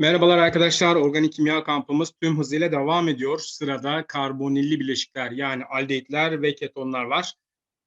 Merhabalar arkadaşlar. Organik kimya kampımız tüm hızıyla devam ediyor. Sırada karbonilli bileşikler yani aldehyitler ve ketonlar var.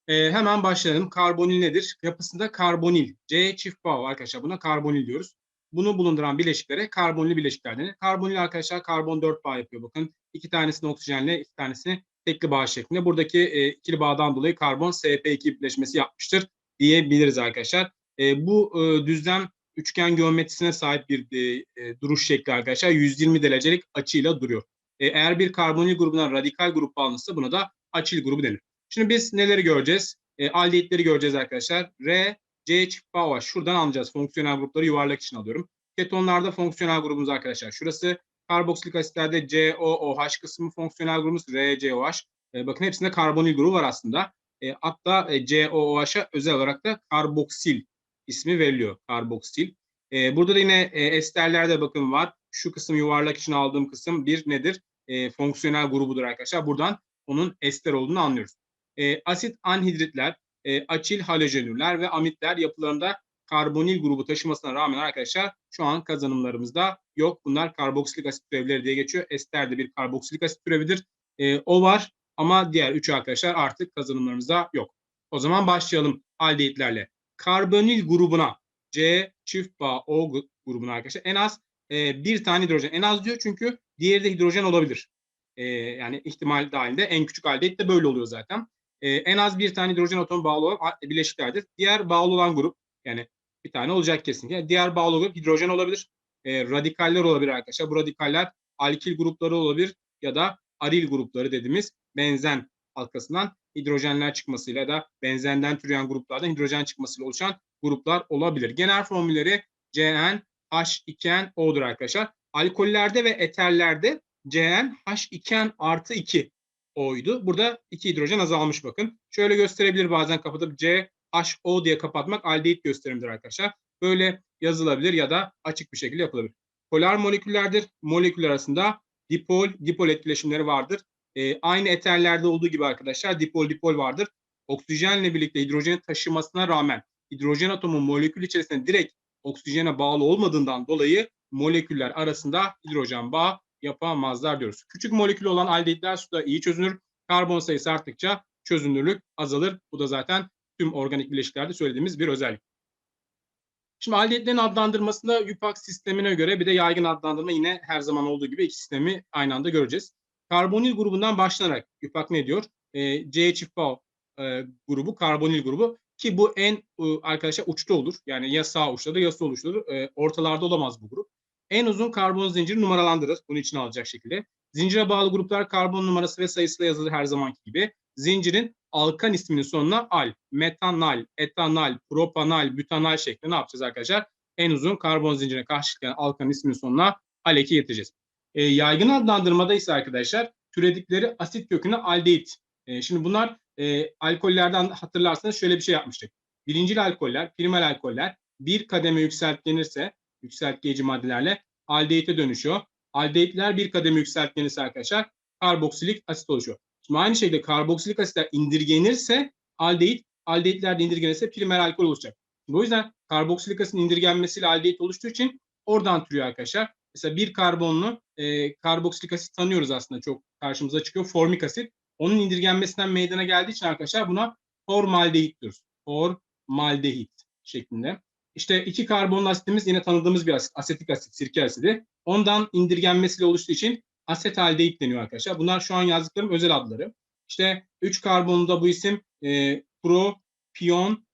Ee, hemen başlayalım. Karbonil nedir? Yapısında karbonil. C çift bağ arkadaşlar. Buna karbonil diyoruz. Bunu bulunduran bileşiklere karbonli bileşikler denir. Karbonil arkadaşlar karbon 4 bağ yapıyor. Bakın iki tanesini oksijenle, iki tanesini tekli bağ şeklinde. Buradaki e, ikili bağdan dolayı karbon SP2 birleşmesi yapmıştır diyebiliriz arkadaşlar. E, bu e, düzlem üçgen geometrisine sahip bir e, e, duruş şekli arkadaşlar. 120 derecelik açıyla duruyor. E, eğer bir karbonil grubundan radikal grup bağlanırsa buna da açil grubu denir. Şimdi biz neleri göreceğiz? E, aldehitleri göreceğiz arkadaşlar. R, C çift bağ var. Şuradan alacağız. Fonksiyonel grupları yuvarlak için alıyorum. Ketonlarda fonksiyonel grubumuz arkadaşlar. Şurası karboksilik asitlerde COOH kısmı fonksiyonel grubumuz RCOH. E, bakın hepsinde karbonil grubu var aslında. E, hatta e, COOH'a özel olarak da karboksil ismi veriliyor karboksil. E, burada da yine e, esterlerde bakın var. Şu kısım yuvarlak için aldığım kısım bir nedir? E, fonksiyonel grubudur arkadaşlar. Buradan onun ester olduğunu anlıyoruz. E, asit anhidritler, e, açil halojenürler ve amitler yapılarında karbonil grubu taşımasına rağmen arkadaşlar şu an kazanımlarımızda yok. Bunlar karboksilik asit türevleri diye geçiyor. Ester de bir karboksilik asit türevidir. E, o var ama diğer üç arkadaşlar artık kazanımlarımızda yok. O zaman başlayalım aldehitlerle karbonil grubuna C çift bağ O grubuna arkadaşlar en az e, bir tane hidrojen en az diyor çünkü diğeri de hidrojen olabilir. E, yani ihtimal dahilinde en küçük aldehit de böyle oluyor zaten. E, en az bir tane hidrojen atomu bağlı olan bileşiklerdir. Diğer bağlı olan grup yani bir tane olacak kesinlikle. Diğer bağlı grup hidrojen olabilir. E, radikaller olabilir arkadaşlar. Bu radikaller alkil grupları olabilir ya da aril grupları dediğimiz benzen halkasından hidrojenler çıkmasıyla da benzenden türeyen gruplardan hidrojen çıkmasıyla oluşan gruplar olabilir. Genel formülleri CN, H2N, O'dur arkadaşlar. Alkollerde ve eterlerde CN, H2N artı 2 O'ydu. Burada 2 hidrojen azalmış bakın. Şöyle gösterebilir bazen kapatıp C, HO diye kapatmak aldehit gösterimdir arkadaşlar. Böyle yazılabilir ya da açık bir şekilde yapılabilir. Polar moleküllerdir. Moleküller arasında dipol, dipol etkileşimleri vardır. E, aynı eterlerde olduğu gibi arkadaşlar dipol dipol vardır. Oksijenle birlikte hidrojeni taşımasına rağmen hidrojen atomu molekül içerisinde direkt oksijene bağlı olmadığından dolayı moleküller arasında hidrojen bağı yapamazlar diyoruz. Küçük molekül olan aldehitler suda iyi çözünür. Karbon sayısı arttıkça çözünürlük azalır. Bu da zaten tüm organik bileşiklerde söylediğimiz bir özellik. Şimdi aldehitlerin adlandırmasında UPAC sistemine göre bir de yaygın adlandırma yine her zaman olduğu gibi iki sistemi aynı anda göreceğiz. Karbonil grubundan başlanarak UPAC ne diyor? E, C çift bağ e, grubu, karbonil grubu ki bu en e, arkadaşlar uçta olur. Yani ya sağ uçtadır ya sol uçtadır. E, ortalarda olamaz bu grup. En uzun karbon zinciri numaralandırır. Bunun için alacak şekilde. Zincire bağlı gruplar karbon numarası ve sayısıyla yazılır her zamanki gibi. Zincirin alkan isminin sonuna al, metanal, etanal, propanal, butanal şeklinde ne yapacağız arkadaşlar? En uzun karbon zincirine karşılık gelen alkan isminin sonuna aleki getireceğiz. E, yaygın adlandırmada ise arkadaşlar türedikleri asit köküne aldehit. E, şimdi bunlar e, alkollerden hatırlarsanız şöyle bir şey yapmıştık. Birincil alkoller, primal alkoller bir kademe yükseltlenirse yükseltgeyici maddelerle aldehite dönüşüyor. Aldehitler bir kademe yükseltlenirse arkadaşlar karboksilik asit oluşuyor. Şimdi aynı şekilde karboksilik asitler indirgenirse aldehit, aldehitler de indirgenirse primer alkol oluşacak. O yüzden karboksilik asitin indirgenmesiyle aldehit oluştuğu için oradan türüyor arkadaşlar. Mesela bir karbonlu e, karboksilik asit tanıyoruz aslında çok karşımıza çıkıyor. Formik asit. Onun indirgenmesinden meydana geldiği için arkadaşlar buna formaldehit diyoruz. Formaldehit şeklinde. İşte iki karbonlu asitimiz yine tanıdığımız bir asit. Asetik asit, sirke asidi. Ondan indirgenmesiyle oluştuğu için asetaldehit deniyor arkadaşlar. Bunlar şu an yazdıklarım özel adları. İşte 3 karbonunda bu isim e, propion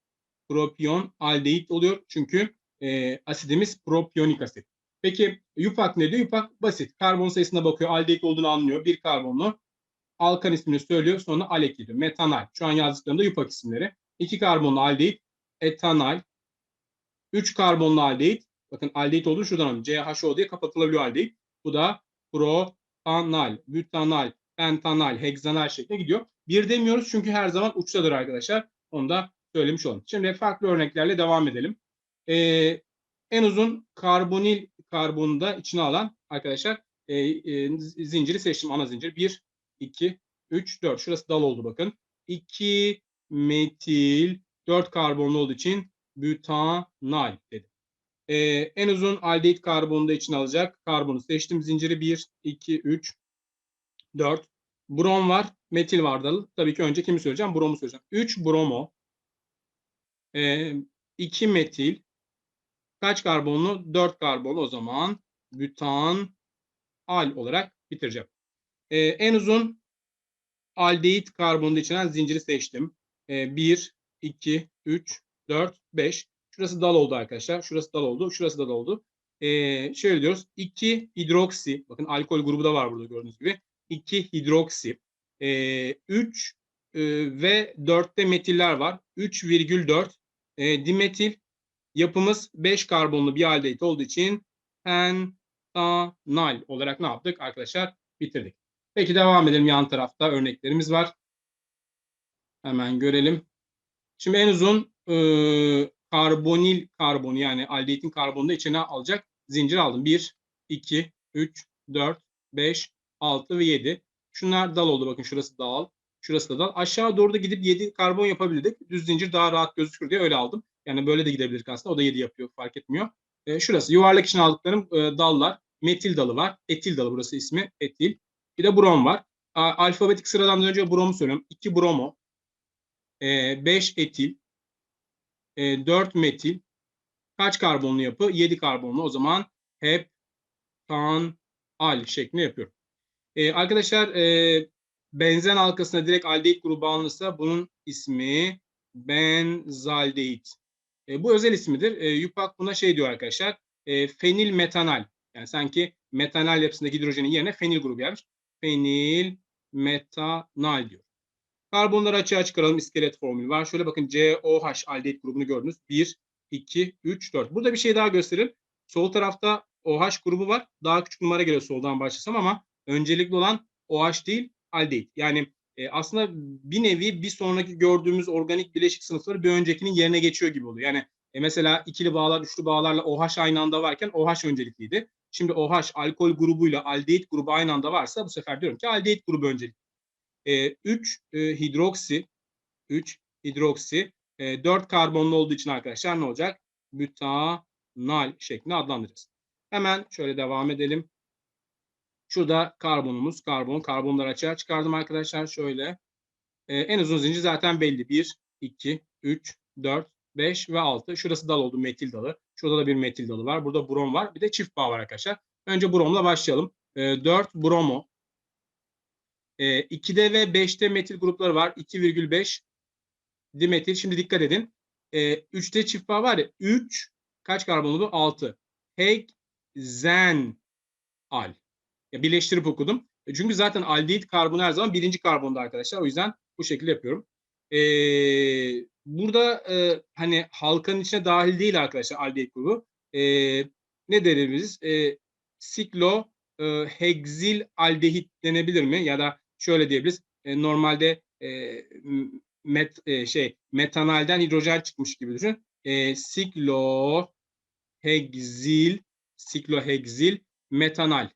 propion aldehit oluyor. Çünkü e, asidimiz propiyonik asit. Peki yupak ne diyor? Yupak basit. Karbon sayısına bakıyor. Aldehit olduğunu anlıyor. Bir karbonlu. Alkan ismini söylüyor. Sonra alek diyor. Metanal. Şu an yazdıklarımda yupak isimleri. İki karbonlu aldehit. Etanal. Üç karbonlu aldehit. Bakın aldehit olduğunu şuradan anlıyor. CHO diye kapatılabiliyor aldehit. Bu da propanal, butanal, pentanal, heksanal şeklinde gidiyor. Bir demiyoruz çünkü her zaman uçtadır arkadaşlar. Onu da söylemiş olalım. Şimdi farklı örneklerle devam edelim. Ee, en uzun karbonil karbonu da içine alan arkadaşlar e, e, zinciri seçtim ana zincir. 1, 2, 3, 4. Şurası dal oldu bakın. 2 metil 4 karbonlu olduğu için butanal dedim. Ee, en uzun aldehit karbonu da içine alacak. Karbonu seçtim. Zinciri 1, 2, 3, 4. Brom var, metil var da. Tabii ki önce kimi söyleyeceğim? Bromu söyleyeceğim. 3 bromo, 2 metil, kaç karbonlu? 4 karbonlu o zaman. Bütan, al olarak bitireceğim. Ee, en uzun aldehit karbonu da içeren zinciri seçtim. 1, 2, 3, 4, 5. Şurası dal oldu arkadaşlar. Şurası dal oldu. Şurası da dal oldu. Ee, şöyle diyoruz. 2 hidroksi. Bakın alkol grubu da var burada gördüğünüz gibi. 2 hidroksi. Ee, 3 e, ve 4'te metiller var. 3,4 e, dimetil. Yapımız 5 karbonlu bir aldehit olduğu için pentanal olarak ne yaptık arkadaşlar? Bitirdik. Peki devam edelim. Yan tarafta örneklerimiz var. Hemen görelim. Şimdi en uzun e, karbonil karbonu yani aldehitin karbonu da içine alacak zincir aldım. 1, 2, 3, 4, 5, 6 ve 7. Şunlar dal oldu. Bakın şurası dal. Şurası da dal. Aşağı doğru da gidip 7 karbon yapabilirdik. Düz zincir daha rahat gözükür diye öyle aldım. Yani böyle de gidebilirdik aslında. O da 7 yapıyor. Fark etmiyor. E, şurası yuvarlak için aldıklarım e, dallar. Metil dalı var. Etil dalı burası ismi. Etil. Bir de brom var. A, alfabetik sıradan önce bromu söylüyorum. 2 bromo. 5 e, etil. E, 4 metil. Kaç karbonlu yapı? 7 karbonlu. O zaman hep tan al şeklinde yapıyorum. E, arkadaşlar e, benzen halkasına direkt aldehit grubu alınırsa bunun ismi benzaldehit. E, bu özel ismidir. E, YUPAC buna şey diyor arkadaşlar. E, fenil metanal. Yani sanki metanal yapısındaki hidrojenin yerine fenil grubu yapmış. Fenil metanal diyor. Karbonları açığa çıkaralım. İskelet formülü var. Şöyle bakın COH aldehit grubunu gördünüz. 1, 2, 3, 4. Burada bir şey daha gösterelim. Sol tarafta OH grubu var. Daha küçük numara geliyor soldan başlasam ama öncelikli olan OH değil aldehit. Yani e, aslında bir nevi bir sonraki gördüğümüz organik bileşik sınıfları bir öncekinin yerine geçiyor gibi oluyor. Yani e, mesela ikili bağlar, üçlü bağlarla OH aynı anda varken OH öncelikliydi. Şimdi OH alkol grubuyla aldehit grubu aynı anda varsa bu sefer diyorum ki aldehit grubu öncelikli. 3 e, e, hidroksi 3 hidroksi e, 4 karbonlu olduğu için arkadaşlar ne olacak? Butanal şeklinde adlandıracağız. Hemen şöyle devam edelim. Şurada karbonumuz, karbon, karbonları açığa çıkardım arkadaşlar. Şöyle. Ee, en uzun zincir zaten belli. 1, 2, 3, 4, 5 ve 6. Şurası dal oldu, metil dalı. Şurada da bir metil dalı var. Burada brom var. Bir de çift bağ var arkadaşlar. Önce bromla başlayalım. Ee, 4 bromo. Ee, 2'de ve 5'te metil grupları var. 2,5 dimetil. Şimdi dikkat edin. Ee, 3'te çift bağ var ya. 3 kaç karbonlu bu? 6. Hexenal. Ya birleştirip okudum. E, çünkü zaten aldehit karbonu her zaman birinci karbonda arkadaşlar. O yüzden bu şekilde yapıyorum. Ee, burada e, hani halkanın içine dahil değil arkadaşlar aldehit grubu. E, ne deriz biz? E, siklo e, hexil aldehit denebilir mi? Ya da şöyle diyebiliriz. E, normalde e, met, e, şey metanalden hidrojen çıkmış gibi düşün. E, siklo hexil siklohexil metanal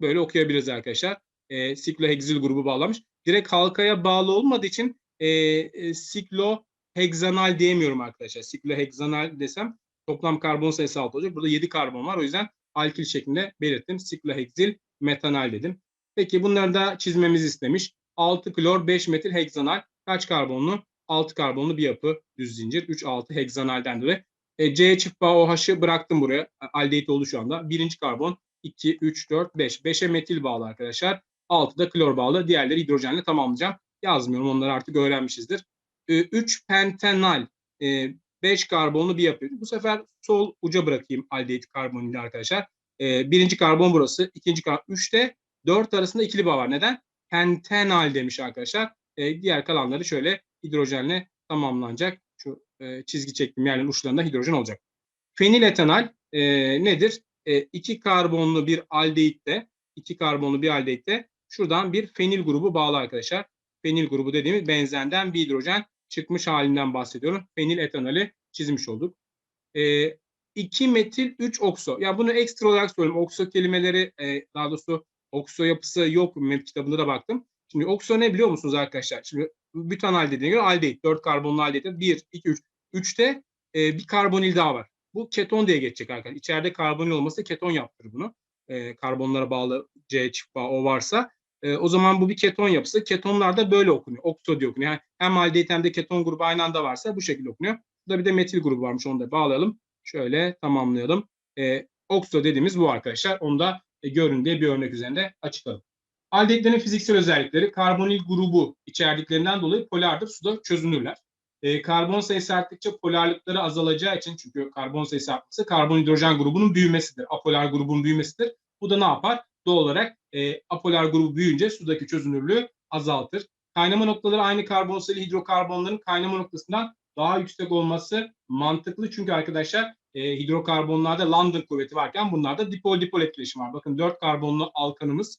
böyle okuyabiliriz arkadaşlar. E, siklohexil grubu bağlamış. Direkt halkaya bağlı olmadığı için e, e, siklohexanal diyemiyorum arkadaşlar. Siklohexanal desem toplam karbon sayısı 6 olacak. Burada 7 karbon var. O yüzden alkil şeklinde belirttim. Siklohexil metanal dedim. Peki bunları da çizmemizi istemiş. 6 klor 5 metil heksanal kaç karbonlu? 6 karbonlu bir yapı düz zincir. 3 6 heksanalden dolayı. E, C çift bağ OH'ı bıraktım buraya. Aldehit oldu şu anda. Birinci karbon 2, 3, 4, 5. 5'e metil bağlı arkadaşlar. 6'da klor bağlı. Diğerleri hidrojenle tamamlayacağım. Yazmıyorum. Onları artık öğrenmişizdir. 3 ee, pentenal. 5 e, karbonlu bir yapı. Bu sefer sol uca bırakayım aldehit karbonili arkadaşlar. Ee, birinci karbon burası. ikinci karbon. 3'te 4 arasında ikili bağ var. Neden? Pentenal demiş arkadaşlar. Ee, diğer kalanları şöyle hidrojenle tamamlanacak. Şu e, çizgi çektiğim yerlerin uçlarında hidrojen olacak. Feniletanal e, nedir? E, iki karbonlu bir aldehitte, iki karbonlu bir aldehitte şuradan bir fenil grubu bağlı arkadaşlar. Fenil grubu dediğimiz benzenden bir hidrojen çıkmış halinden bahsediyorum. Fenil etanoli çizmiş olduk. E, 2 metil 3 okso. Ya bunu ekstra olarak söyleyeyim. Okso kelimeleri e, daha doğrusu okso yapısı yok. MEP kitabında da baktım. Şimdi okso ne biliyor musunuz arkadaşlar? Şimdi butanal dediğine göre aldehit. 4 karbonlu aldehit. 1, 2, 3. 3'te e, bir karbonil daha var. Bu keton diye geçecek arkadaşlar. İçeride karbonil olması keton yaptırır bunu. E, karbonlara bağlı C çift bağ o varsa. E, o zaman bu bir keton yapısı. Ketonlar da böyle okunuyor. Okso diye okunuyor. Yani hem aldehit hem de keton grubu aynı anda varsa bu şekilde okunuyor. Burada bir de metil grubu varmış. Onu da bağlayalım. Şöyle tamamlayalım. E, okso dediğimiz bu arkadaşlar. Onu da e, görün diye bir örnek üzerinde açıkladım. Aldehitlerin fiziksel özellikleri karbonil grubu içerdiklerinden dolayı polardır. Suda çözünürler. E, karbon sayısı arttıkça polarlıkları azalacağı için çünkü karbon sayısı artması karbon hidrojen grubunun büyümesidir. Apolar grubun büyümesidir. Bu da ne yapar? Doğal olarak e, apolar grubu büyüyünce sudaki çözünürlüğü azaltır. Kaynama noktaları aynı karbonsel hidrokarbonların kaynama noktasından daha yüksek olması mantıklı. Çünkü arkadaşlar e, hidrokarbonlarda London kuvveti varken bunlarda dipol dipol etkileşim var. Bakın 4 karbonlu alkanımız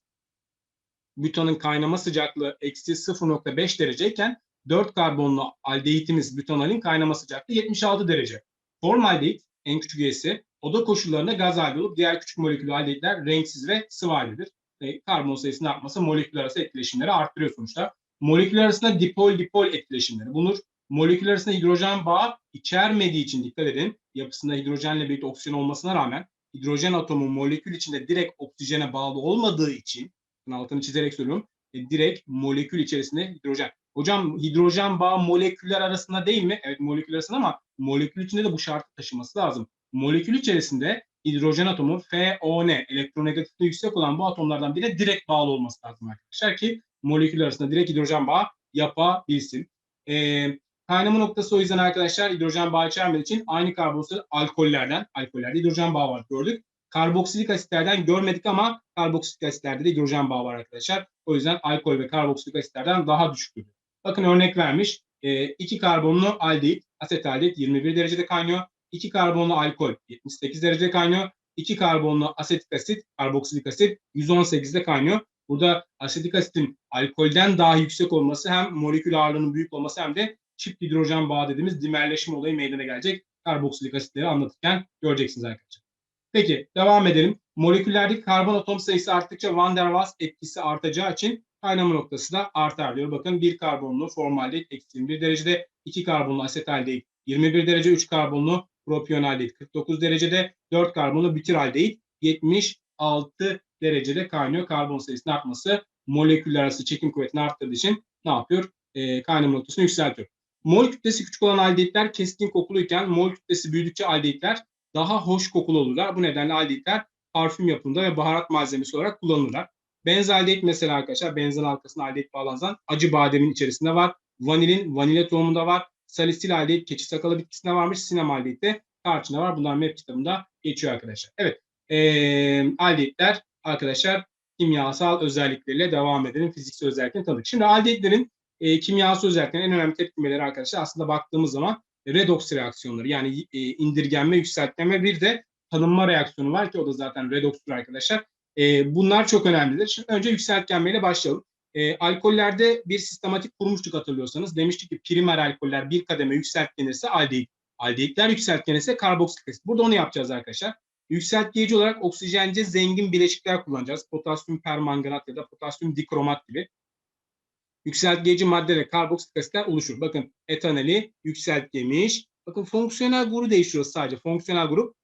butanın kaynama sıcaklığı eksi 0.5 dereceyken 4 karbonlu aldehitimiz butanalin kaynama sıcaklığı 76 derece. Formaldehit en küçük üyesi oda koşullarında gaz halde olup diğer küçük moleküllü aldehitler renksiz ve sıvı haldedir. E, karbon sayısının artması moleküller arası etkileşimleri arttırıyor sonuçta. Moleküller arasında dipol dipol etkileşimleri bulunur. Moleküller arasında hidrojen bağı içermediği için dikkat edin. Yapısında hidrojenle birlikte oksijen olmasına rağmen hidrojen atomu molekül içinde direkt oksijene bağlı olmadığı için altını çizerek söylüyorum. E, direkt molekül içerisinde hidrojen. Hocam hidrojen bağı moleküller arasında değil mi? Evet moleküller arasında ama molekül içinde de bu şartı taşıması lazım. Molekül içerisinde hidrojen atomu FON elektronegatifliği yüksek olan bu atomlardan birine direkt bağlı olması lazım arkadaşlar ki moleküller arasında direkt hidrojen bağı yapabilsin. Ee, kaynama noktası o yüzden arkadaşlar hidrojen bağı içermediği için aynı karbonsil alkollerden, alkollerde hidrojen bağı var gördük. Karboksilik asitlerden görmedik ama karboksilik asitlerde de hidrojen bağı var arkadaşlar. O yüzden alkol ve karboksilik asitlerden daha düşüktür. Bakın örnek vermiş. E, iki karbonlu aldehit, asetaldehit 21 derecede kaynıyor. 2 karbonlu alkol 78 derece kaynıyor. 2 karbonlu asetik asit, karboksilik asit 118'de kaynıyor. Burada asetik asitin alkolden daha yüksek olması hem molekül ağırlığının büyük olması hem de çift hidrojen bağı dediğimiz dimerleşme olayı meydana gelecek. Karboksilik asitleri anlatırken göreceksiniz arkadaşlar. Peki devam edelim. Moleküllerdeki karbon atom sayısı arttıkça Van der Waals etkisi artacağı için kaynama noktası da artar diyor. Bakın bir karbonlu formaldehit eksi 21 derecede, iki karbonlu asetaldehit 21 derece, 3 karbonlu propionaldehit 49 derecede, 4 karbonlu bütüraldehit 76 derecede kaynıyor. Karbon sayısının artması moleküller arası çekim kuvvetini arttırdığı için ne yapıyor? E, kaynama noktasını yükseltiyor. Mol kütlesi küçük olan aldehitler keskin kokuluyken mol kütlesi büyüdükçe aldehitler daha hoş kokulu olurlar. Bu nedenle aldehitler parfüm yapımında ve baharat malzemesi olarak kullanılırlar. Benzaldehit mesela arkadaşlar benzin halkasına aldehit bağlanan acı bademin içerisinde var. Vanilin vanilya tohumunda var. Salisil aldehit keçi sakalı bitkisinde varmış. Sinem aldehit de tarçında var. Bunlar MEP kitabında geçiyor arkadaşlar. Evet. Ee, aldehitler arkadaşlar kimyasal özellikleriyle devam edelim. Fiziksel özelliklerini tanıdık. Şimdi aldehitlerin e, kimyasal özelliklerinin en önemli tepkimeleri arkadaşlar aslında baktığımız zaman redoks reaksiyonları yani e, indirgenme, yükseltme bir de tanınma reaksiyonu var ki o da zaten redokstur arkadaşlar. E, bunlar çok önemlidir. Şimdi önce yükseltgenmeyle başlayalım. E, alkollerde bir sistematik kurmuştuk hatırlıyorsanız. Demiştik ki primer alkoller bir kademe yükseltgenirse aldehit. Aldehitler yükseltgenirse karboksilik asit. Burada onu yapacağız arkadaşlar. Yükseltgeci olarak oksijence zengin bileşikler kullanacağız. Potasyum permanganat ya da potasyum dikromat gibi. Yükseltgeci madde ve karboksilik asitler oluşur. Bakın etanoli yükseltgemiş. Bakın fonksiyonel grubu değişiyor sadece. Fonksiyonel grup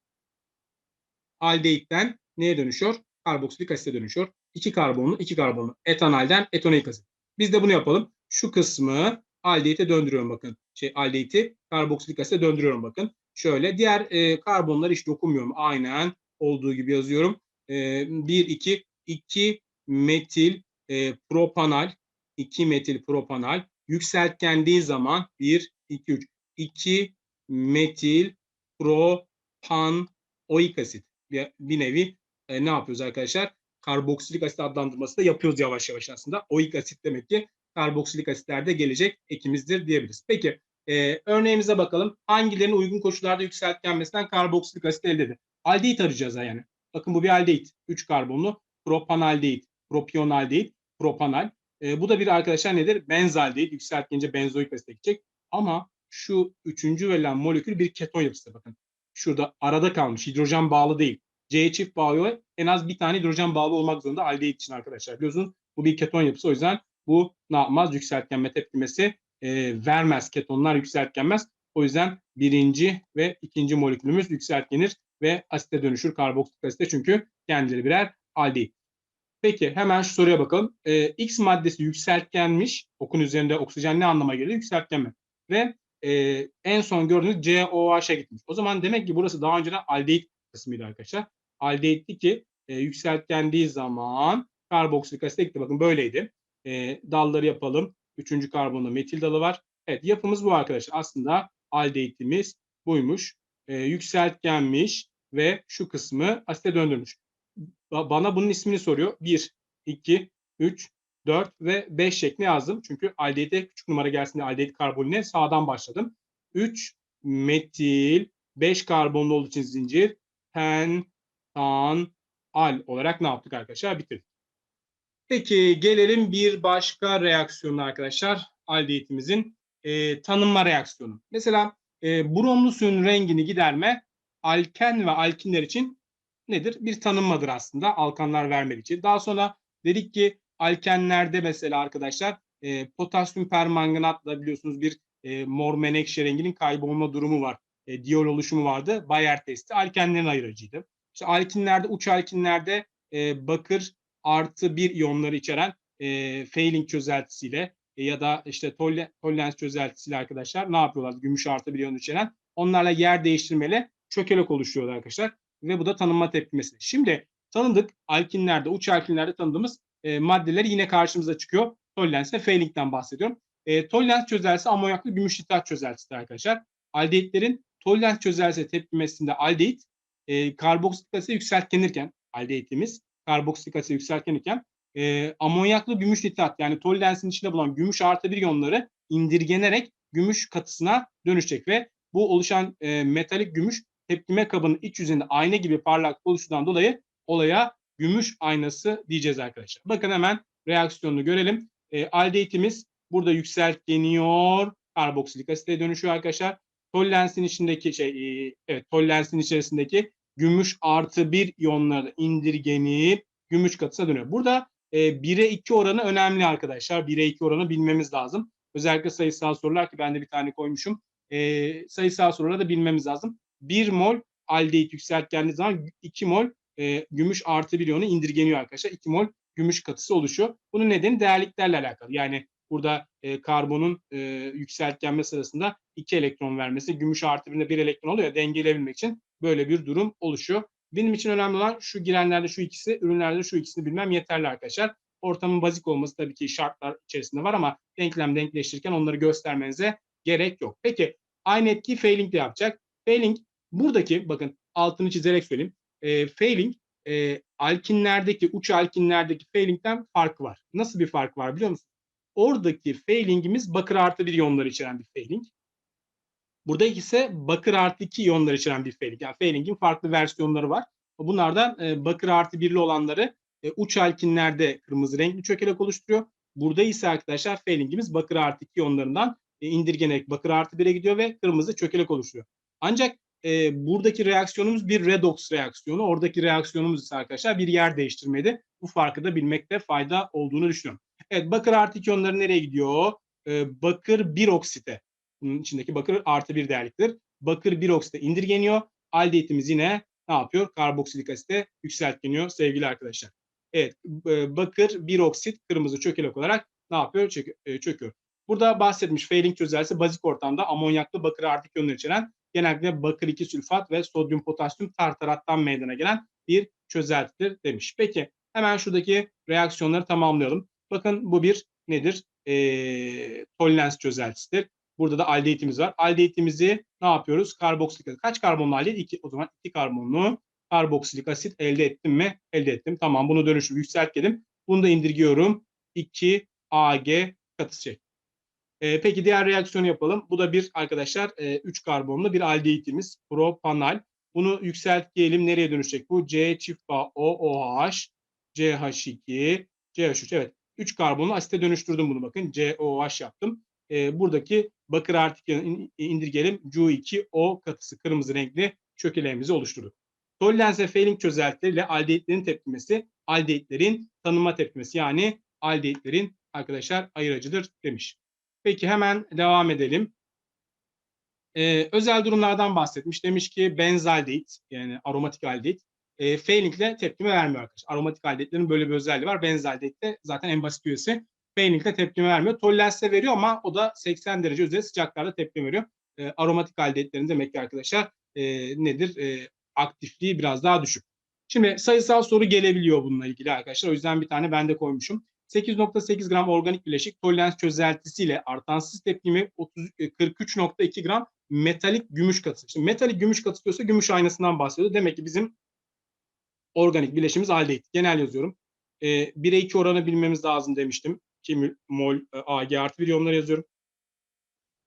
aldehitten neye dönüşüyor? Karboksilik asite dönüşüyor. İki karbonlu, iki karbonlu. Etanolden etonik asit. Biz de bunu yapalım. Şu kısmı aldehite döndürüyorum bakın. Şey aldehiti karboksilik asite döndürüyorum bakın. Şöyle diğer e, karbonları hiç dokunmuyorum. Aynen olduğu gibi yazıyorum. E, 1 2 2 metil e, propanal 2 metil propanal yükseltgendiği zaman 1 2 3 2 metil propanoik asit bir, bir nevi e, ne yapıyoruz arkadaşlar? Karboksilik asit adlandırması da yapıyoruz yavaş yavaş aslında. Oik asit demek ki karboksilik asitlerde gelecek ekimizdir diyebiliriz. Peki e, örneğimize bakalım. Hangilerinin uygun koşullarda yükseltgenmesinden karboksilik asit elde edilir? Aldehit arayacağız yani. Bakın bu bir aldehit. 3 karbonlu propanaldehit, propionaldehit, propanal. E, bu da bir arkadaşlar nedir? Benzaldehit. Yükseltgenince benzoik asit gidecek. Ama şu üçüncü verilen molekül bir keton yapısı. Bakın şurada arada kalmış. Hidrojen bağlı değil. C çift bağlı en az bir tane hidrojen bağlı olmak zorunda aldehit için arkadaşlar. Biliyorsunuz bu bir keton yapısı. O yüzden bu ne yapmaz? Yükseltgenme tepkimesi e, vermez. Ketonlar yükseltgenmez. O yüzden birinci ve ikinci molekülümüz yükseltgenir ve asite dönüşür karboksit asite çünkü kendileri birer aldehit. Peki hemen şu soruya bakalım. Ee, X maddesi yükseltgenmiş. Okun üzerinde oksijen ne anlama geliyor? Yükseltgenme. Ve e, en son gördüğünüz COH'a gitmiş. O zaman demek ki burası daha önceden aldehit kısmıydı arkadaşlar. Aldehitti ki e, yükseltgendiği zaman karboksilik asite gitti. Bakın böyleydi. E, dalları yapalım. Üçüncü karbonda metil dalı var. Evet yapımız bu arkadaşlar. Aslında aldehitimiz buymuş. E, yükseltgenmiş ve şu kısmı asite döndürmüş. Ba- Bana bunun ismini soruyor. 1, 2, 3, 4 ve 5 şeklinde yazdım. Çünkü aldehite küçük numara gelsin diye aldehit karbonine sağdan başladım. 3 metil, 5 karbonlu olduğu için zincir, pen, tan, al olarak ne yaptık arkadaşlar? Bitirdik. Peki gelelim bir başka reaksiyonuna arkadaşlar. Aldehitimizin e, tanınma reaksiyonu. Mesela e, bromlu suyun rengini giderme alken ve alkinler için nedir? Bir tanınmadır aslında alkanlar vermek için. Daha sonra dedik ki alkenlerde mesela arkadaşlar e, potasyum permanganatla biliyorsunuz bir e, mor menekşe renginin kaybolma durumu var. E, diyol oluşumu vardı. Bayer testi alkenlerin ayırıcıydı. İşte alkinlerde, uç alkinlerde e, bakır artı bir iyonları içeren e, Fehling çözeltisiyle e, ya da işte Tolle, Tollens çözeltisiyle arkadaşlar ne yapıyorlar? Gümüş artı bir iyon içeren. Onlarla yer değiştirmeyle çökelek oluşturuyorlar arkadaşlar. Ve bu da tanınma tepkimesi. Şimdi tanıdık alkinlerde, uç alkinlerde tanıdığımız e, maddeler yine karşımıza çıkıyor. Tollens ve Fehling'den bahsediyorum. E, Tollens çözeltisi amonyaklı gümüş nitrat çözeltisi arkadaşlar. Aldehitlerin Tollens çözeltisi tepkimesinde aldehit e, karboksit asite yükseltgenirken aldehitimiz karboksit asite yükseltgenirken e, amonyaklı gümüş nitrat yani tollensin içinde bulunan gümüş artı bir iyonları indirgenerek gümüş katısına dönüşecek ve bu oluşan e, metalik gümüş tepkime kabının iç yüzünde ayna gibi parlak oluşundan dolayı olaya gümüş aynası diyeceğiz arkadaşlar. Bakın hemen reaksiyonunu görelim. E, aldehitimiz burada yükseltgeniyor. Karboksilik asite dönüşüyor arkadaşlar. Tollensin içindeki şey, e, evet tollensin içerisindeki gümüş artı bir iyonları indirgenip gümüş katısına dönüyor. Burada e, 1'e 2 oranı önemli arkadaşlar. 1'e 2 oranı bilmemiz lazım. Özellikle sayısal sorular ki ben de bir tane koymuşum. E, sayısal soruları da bilmemiz lazım. 1 mol aldehit yükseltgendiği zaman 2 mol e, gümüş artı bir iyonu indirgeniyor arkadaşlar. 2 mol gümüş katısı oluşuyor. Bunun nedeni değerliklerle alakalı. Yani burada e, karbonun e, yükseltgenme sırasında 2 elektron vermesi, gümüş artı birinde 1 elektron oluyor. Dengeleyebilmek için böyle bir durum oluşuyor. Benim için önemli olan şu girenlerde şu ikisi, ürünlerde şu ikisini bilmem yeterli arkadaşlar. Ortamın bazik olması tabii ki şartlar içerisinde var ama denklem denkleştirirken onları göstermenize gerek yok. Peki aynı etkiyi Fehling de yapacak. Fehling buradaki bakın altını çizerek söyleyeyim. E, Fehling e, alkinlerdeki, uç alkinlerdeki Fehling'den farkı var. Nasıl bir fark var biliyor musun? Oradaki Fehling'imiz bakır artı bir iyonları içeren bir Fehling. Burada ise bakır artı 2 iyonlar içeren bir Fehling. Yani Fehling'in farklı versiyonları var. Bunlardan e, bakır artı birli olanları e, uç alkinlerde kırmızı renkli çökelek oluşturuyor. Burada ise arkadaşlar Fehling'imiz bakır artı 2 iyonlarından e, indirgenerek bakır artı 1'e gidiyor ve kırmızı çökelek oluşturuyor. Ancak e, buradaki reaksiyonumuz bir redox reaksiyonu. Oradaki reaksiyonumuz ise arkadaşlar bir yer değiştirmeydi. Bu farkı da bilmekte fayda olduğunu düşünüyorum. Evet bakır artı 2 iyonları nereye gidiyor? E, bakır bir oksite bunun içindeki bakır artı bir değerliktir. Bakır bir oksite indirgeniyor. Aldehitimiz yine ne yapıyor? Karboksilik asite yükseltgeniyor sevgili arkadaşlar. Evet bakır bir oksit kırmızı çökelek olarak ne yapıyor? Çök, çöküyor. Burada bahsetmiş Fehling çözeltisi bazik ortamda amonyaklı bakır artı iyonları içeren genellikle bakır 2 sülfat ve sodyum potasyum tartarattan meydana gelen bir çözeltidir demiş. Peki hemen şuradaki reaksiyonları tamamlayalım. Bakın bu bir nedir? E, Tollens çözeltisidir. Burada da aldehitimiz var. Aldehitimizi ne yapıyoruz? Karboksilik asit. Kaç karbonlu aldehit? 2. O zaman 2 karbonlu karboksilik asit elde ettim mi? Elde ettim. Tamam bunu dönüşüm yükseltkedim. Bunu da indirgiyorum. 2 Ag katısı şey. Ee, peki diğer reaksiyonu yapalım. Bu da bir arkadaşlar 3 e, karbonlu bir aldehitimiz. Propanal. Bunu yükseltgeyelim. Nereye dönüşecek? Bu C çift bağ OOH, CH2, CH3. Evet. 3 karbonlu asite dönüştürdüm bunu bakın. COOH yaptım e, buradaki bakır artık indirgelim Cu2O katısı kırmızı renkli çökeleğimizi oluşturduk. Tollens ve Fehling çözeltileriyle aldehitlerin tepkimesi, aldehitlerin tanınma tepkimesi yani aldehitlerin arkadaşlar ayırıcıdır demiş. Peki hemen devam edelim. Ee, özel durumlardan bahsetmiş. Demiş ki benzaldehit yani aromatik aldehit e, Failing tepkime vermiyor arkadaşlar. Aromatik aldehitlerin böyle bir özelliği var. Benzaldehit de zaten en basit üyesi. Failing tepkime vermiyor. Tolerance'e veriyor ama o da 80 derece üzeri sıcaklarda tepkime veriyor. E, aromatik aldehitlerin demek ki arkadaşlar e, nedir? E, aktifliği biraz daha düşük. Şimdi sayısal soru gelebiliyor bununla ilgili arkadaşlar. O yüzden bir tane ben de koymuşum. 8.8 gram organik bileşik tolerans çözeltisiyle artansız tepkimi 30, 43.2 gram metalik gümüş katısı. Şimdi metalik gümüş katısı diyorsa gümüş aynasından bahsediyor. Demek ki bizim organik bileşimiz aldehit. Genel yazıyorum. E, 1'e 2 oranı bilmemiz lazım demiştim. 2 mol e, Ag artı 1 iyonları yazıyorum.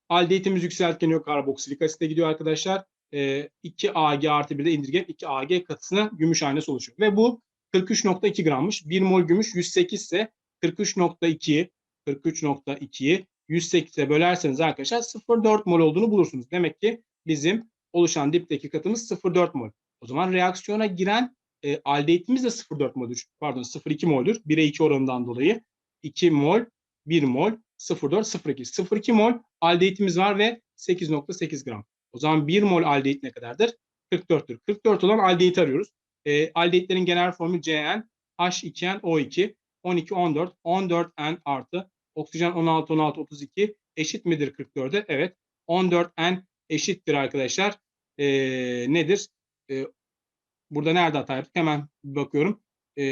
Aldehitimiz yükseltkeniyor karboksilik asite gidiyor arkadaşlar. E, 2 Ag artı 1'de indirgen 2 Ag katısına gümüş aynası oluşuyor. Ve bu 43.2 grammış. 1 mol gümüş 108 ise 43.2 43.2'yi 108'e bölerseniz arkadaşlar 0.4 mol olduğunu bulursunuz. Demek ki bizim oluşan dipteki katımız 0.4 mol. O zaman reaksiyona giren e, aldehitimiz de 0.4 moldür. Pardon 0.2 moldür. 1'e 2 oranından dolayı 2 mol 1 mol 0.4 0.2 0.2 mol aldehitimiz var ve 8.8 gram. O zaman 1 mol aldehit ne kadardır? 44'tür. 44 olan aldehit arıyoruz. E, aldehitlerin genel formülü CN H2NO2 12 14 14N artı oksijen 16 16 32 eşit midir 44'e? Evet. 14N eşittir arkadaşlar. E, nedir? E, burada nerede hata yaptık? Hemen bakıyorum. E,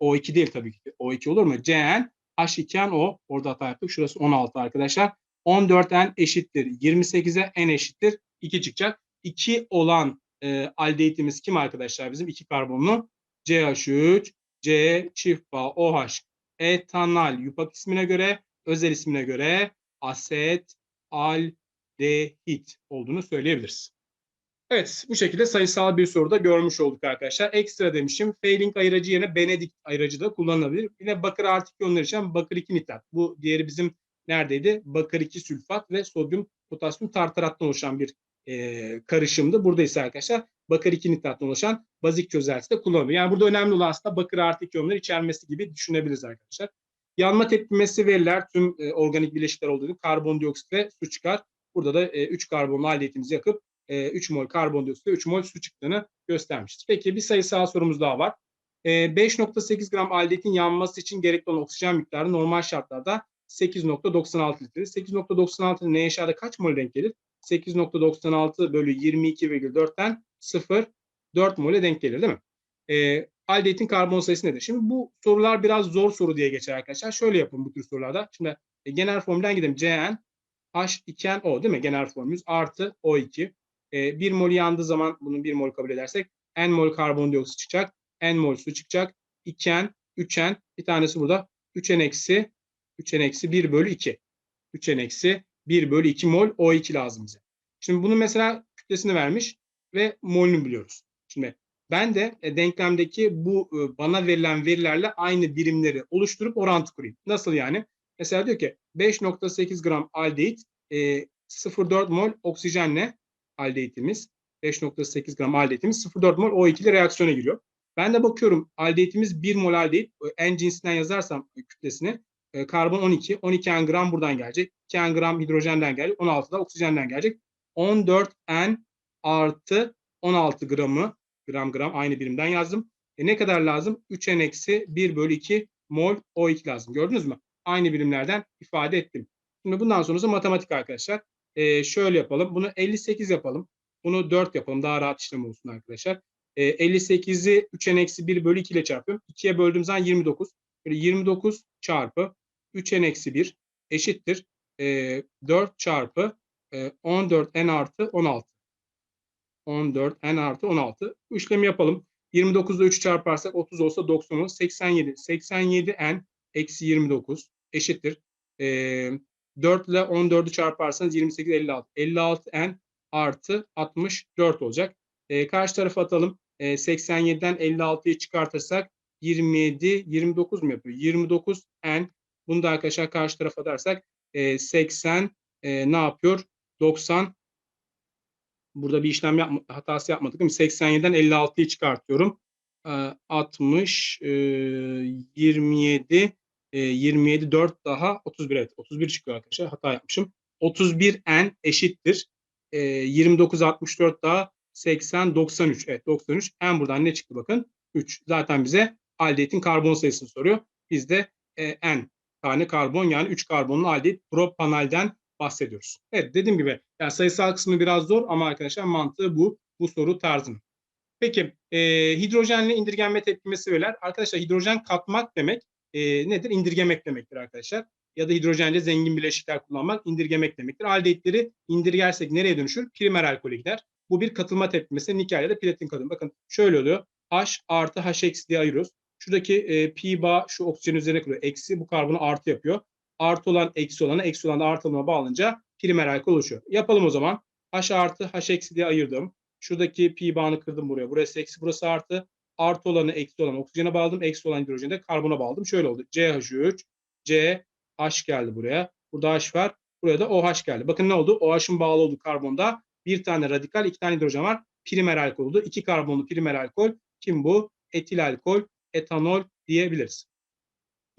O2 değil tabii ki. O2 olur mu? CN H2NO orada hata yaptık. Şurası 16 arkadaşlar. 14N eşittir. 28'e N eşittir. 2 çıkacak. 2 olan e, aldehitimiz kim arkadaşlar bizim? 2 karbonlu. CH3, C çift bağ OH etanal yupak ismine göre özel ismine göre aset aldehit olduğunu söyleyebiliriz. Evet bu şekilde sayısal bir soruda görmüş olduk arkadaşlar. Ekstra demişim failing ayıracı yerine Benedict ayıracı da kullanılabilir. Yine bakır artı iyonlar için bakır 2 nitrat. Bu diğeri bizim neredeydi? Bakır 2 sülfat ve sodyum potasyum tartarattan oluşan bir e, karışımdı. Burada ise arkadaşlar bakır 2 nitrattan oluşan bazik çözeltisi de kullanılıyor. Yani burada önemli olan aslında bakır artı iyonları içermesi gibi düşünebiliriz arkadaşlar. Yanma tepkimesi veriler tüm e, organik bileşikler olduğu karbondioksit ve su çıkar. Burada da e, 3 karbonlu aldehitimizi yakıp e, 3 mol karbondioksit ve 3 mol su çıktığını göstermiştir. Peki bir sayısal sorumuz daha var. E, 5.8 gram aldehitin yanması için gerekli olan oksijen miktarı normal şartlarda 8.96 litre. 8.96 neye eşyada kaç mol denk gelir? 8.96 bölü 22,4'ten 0 4 mole denk gelir değil mi? E, aldehitin karbon sayısı nedir? Şimdi bu sorular biraz zor soru diye geçer arkadaşlar. Şöyle yapın bu tür sorularda. Şimdi e, genel formülden gidelim. Cn H2NO değil mi? Genel formülümüz artı O2. E, 1 mol yandığı zaman bunu 1 mol kabul edersek N mol karbondioksit çıkacak. N mol su çıkacak. 2N, 3N bir tanesi burada 3N eksi 3N eksi 1 bölü 2. 3N eksi 1 bölü 2 mol O2 lazım bize. Şimdi bunun mesela kütlesini vermiş ve molünü biliyoruz. Şimdi ben de e, denklemdeki bu e, bana verilen verilerle aynı birimleri oluşturup orantı kurayım. Nasıl yani? Mesela diyor ki 5.8 gram aldehit e, 0.4 mol oksijenle aldehitimiz 5.8 gram aldehitimiz 0.4 mol O2 ile reaksiyona giriyor. Ben de bakıyorum aldehitimiz 1 mol aldehit en cinsinden yazarsam kütlesini e, karbon 12 12 n gram buradan gelecek. 2 n gram hidrojenden gelecek. 16 da oksijenden gelecek. 14 n artı 16 gramı gram gram aynı birimden yazdım. E ne kadar lazım? 3n eksi 1 bölü 2 mol O2 lazım. Gördünüz mü? Aynı birimlerden ifade ettim. Şimdi bundan sonrası matematik arkadaşlar. E, şöyle yapalım. Bunu 58 yapalım. Bunu 4 yapalım. Daha rahat işlem olsun arkadaşlar. E, 58'i 3n eksi 1 bölü 2 ile çarpıyorum. 2'ye böldüğüm zaman 29. Böyle 29 çarpı 3n eksi 1 eşittir. E, 4 çarpı e, 14n artı 16. 14 n artı 16. Bu işlemi yapalım. 29'da 3 çarparsak 30 olsa 90 olur. 87. 87 n eksi 29 eşittir. E, 4 ile 14'ü çarparsanız 28 56. 56 n artı 64 olacak. E, karşı tarafa atalım. E, 87'den 56'yı çıkartırsak 27 29 mu yapıyor? 29 n. Bunu da arkadaşlar karşı tarafa atarsak e, 80 e, ne yapıyor? 90 burada bir işlem yapma, hatası yapmadık değil mi? 87'den 56'yı çıkartıyorum. E, 60 e, 27 e, 27 4 daha 31 evet 31 çıkıyor arkadaşlar hata yapmışım. 31 n eşittir e, 29 64 daha 80 93. Evet 93. En buradan ne çıktı bakın? 3. Zaten bize aldehitin karbon sayısını soruyor. Bizde e, n tane karbon yani 3 karbonlu aldehit propanalden bahsediyoruz. Evet dediğim gibi yani sayısal kısmı biraz zor ama arkadaşlar mantığı bu. Bu soru tarzının. Peki e, hidrojenle indirgenme tepkimesi verir. Arkadaşlar hidrojen katmak demek e, nedir? İndirgemek demektir arkadaşlar. Ya da hidrojenle zengin bileşikler kullanmak indirgemek demektir. Aldehitleri indirgersek nereye dönüşür? Primer alkole gider. Bu bir katılma tepkimesi. Nikel ya da platin katılımı. Bakın şöyle oluyor. H artı H eksi diye ayırıyoruz. Şuradaki e, pi bağ şu oksijen üzerine kuruyor. Eksi bu karbonu artı yapıyor. Artı olan eksi olana eksi olan da artı olana bağlanınca primer alkol oluşuyor. Yapalım o zaman. H artı H eksi diye ayırdım. Şuradaki pi bağını kırdım buraya. Burası eksi burası artı. Artı olanı eksi olan oksijene bağladım. Eksi olan hidrojeni de karbona bağladım. Şöyle oldu. CH3, C, H geldi buraya. Burada H var. Buraya da OH geldi. Bakın ne oldu? OH'ın bağlı olduğu karbonda bir tane radikal, iki tane hidrojen var. Primer alkol oldu. İki karbonlu primer alkol. Kim bu? Etil alkol, etanol diyebiliriz.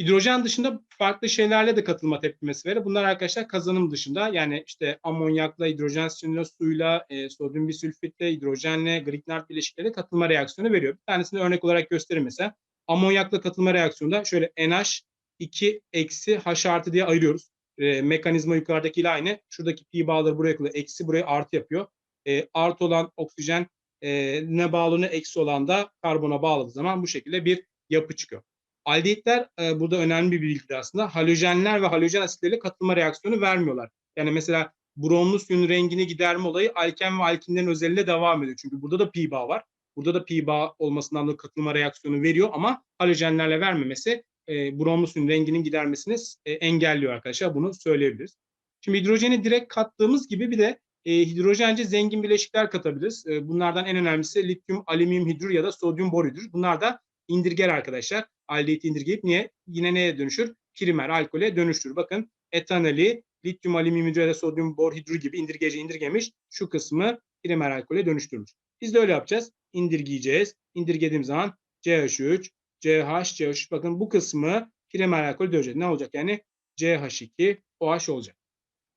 Hidrojen dışında farklı şeylerle de katılma tepkimesi verir. Bunlar arkadaşlar kazanım dışında yani işte amonyakla, hidrojen suyla, suyla, e, sodyum bisülfitle, hidrojenle, Grignard bileşikleriyle katılma reaksiyonu veriyor. Bir tanesini örnek olarak göstereyim mesela. Amonyakla katılma reaksiyonunda şöyle NH 2 eksi H artı diye ayırıyoruz. E, mekanizma yukarıdakiyle aynı. Şuradaki pi bağları buraya koyuyor. Eksi buraya artı yapıyor. E, artı olan oksijen e, ne bağlı ne eksi olan da karbona bağladığı zaman bu şekilde bir yapı çıkıyor. Aldehitler e, burada önemli bir bilgi aslında. Halojenler ve halojen asitleriyle katılma reaksiyonu vermiyorlar. Yani mesela bromlu suyun rengini giderme olayı alken ve alkinlerin özelliğiyle devam ediyor. Çünkü burada da pi bağ var. Burada da pi bağ olmasından dolayı katılma reaksiyonu veriyor ama halojenlerle vermemesi e, bromlu suyun renginin gidermesini e, engelliyor arkadaşlar. Bunu söyleyebiliriz. Şimdi hidrojeni direkt kattığımız gibi bir de e, hidrojenci zengin bileşikler katabiliriz. E, bunlardan en önemlisi lityum, alüminyum hidrür ya da sodyum bor hidrür. Bunlar da indirger arkadaşlar. Aldehit indirgeyip niye? Yine neye dönüşür? Primer alkole dönüştürür. Bakın etanoli, lityum, alüminyum da sodyum bor hidrür gibi indirgeci indirgemiş. Şu kısmı primer alkole dönüştürmüş. Biz de öyle yapacağız. İndirgeyeceğiz. İndirgediğim zaman CH3, CH, CH3. Bakın bu kısmı primer alkol dönecek. Ne olacak? Yani CH2, OH olacak.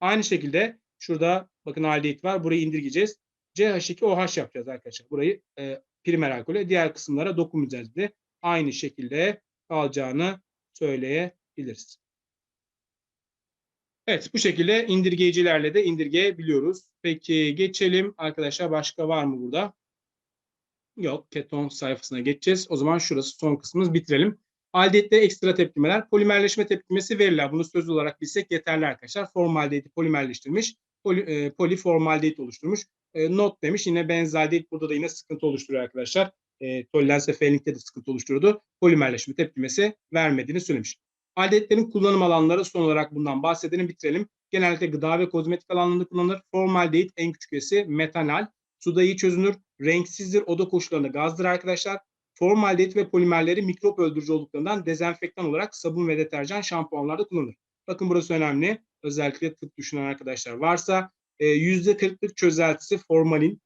Aynı şekilde şurada bakın aldehit var. Burayı indirgeyeceğiz. CH2, OH yapacağız arkadaşlar. Burayı e, primer alkole. Diğer kısımlara dokunmayacağız de aynı şekilde kalacağını söyleyebiliriz. Evet bu şekilde indirgeyicilerle de indirgeyebiliyoruz. Peki geçelim arkadaşlar başka var mı burada? Yok keton sayfasına geçeceğiz. O zaman şurası son kısmımız bitirelim. Aldehit'te ekstra tepkimeler, polimerleşme tepkimesi veriler. Bunu söz olarak bilsek yeterli arkadaşlar. Formaldehiti polimerleştirmiş, poli, e, poliformaldehit oluşturmuş. E, not demiş yine benzaldehit burada da yine sıkıntı oluşturuyor arkadaşlar. E, Tollens ve Fenlik'te de sıkıntı oluşturuyordu. Polimerleşme tepkimesi vermediğini söylemiş. Aldehitlerin kullanım alanları son olarak bundan bahsedelim bitirelim. Genellikle gıda ve kozmetik alanlarında kullanılır. Formaldehit en küçük üyesi metanal. Suda iyi çözünür. Renksizdir. Oda koşullarında gazdır arkadaşlar. Formaldehit ve polimerleri mikrop öldürücü olduklarından dezenfektan olarak sabun ve deterjan şampuanlarda kullanılır. Bakın burası önemli. Özellikle tıp düşünen arkadaşlar varsa %40'lık çözeltisi formalin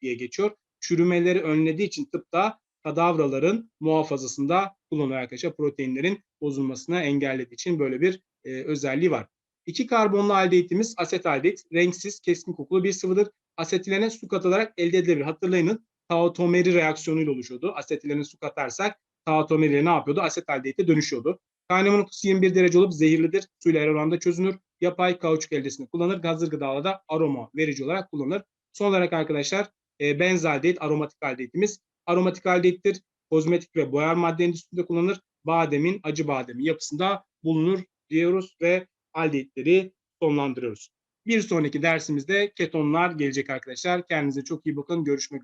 diye geçiyor. Çürümeleri önlediği için tıpta kadavraların muhafazasında kullanılıyor arkadaşlar. Proteinlerin bozulmasına engellediği için böyle bir e, özelliği var. İki karbonlu aldehitimiz asetaldehit. Renksiz, keskin kokulu bir sıvıdır. Asetilene su katılarak elde edilebilir. Hatırlayın tautomeri reaksiyonuyla oluşuyordu. Asetilene su katarsak tautomeri ne yapıyordu? Asetaldehite dönüşüyordu. Kaynama noktası 21 derece olup zehirlidir. Suyla her oranda çözünür. Yapay kauçuk eldesini kullanır. Hazır gıdalarda aroma verici olarak kullanılır. Son olarak arkadaşlar e, benzaldehit aromatik aldehitimiz. Aromatik aldehittir. Kozmetik ve boyar madde endüstrisinde kullanılır. Bademin, acı bademin yapısında bulunur diyoruz ve aldehitleri sonlandırıyoruz. Bir sonraki dersimizde ketonlar gelecek arkadaşlar. Kendinize çok iyi bakın. Görüşmek üzere.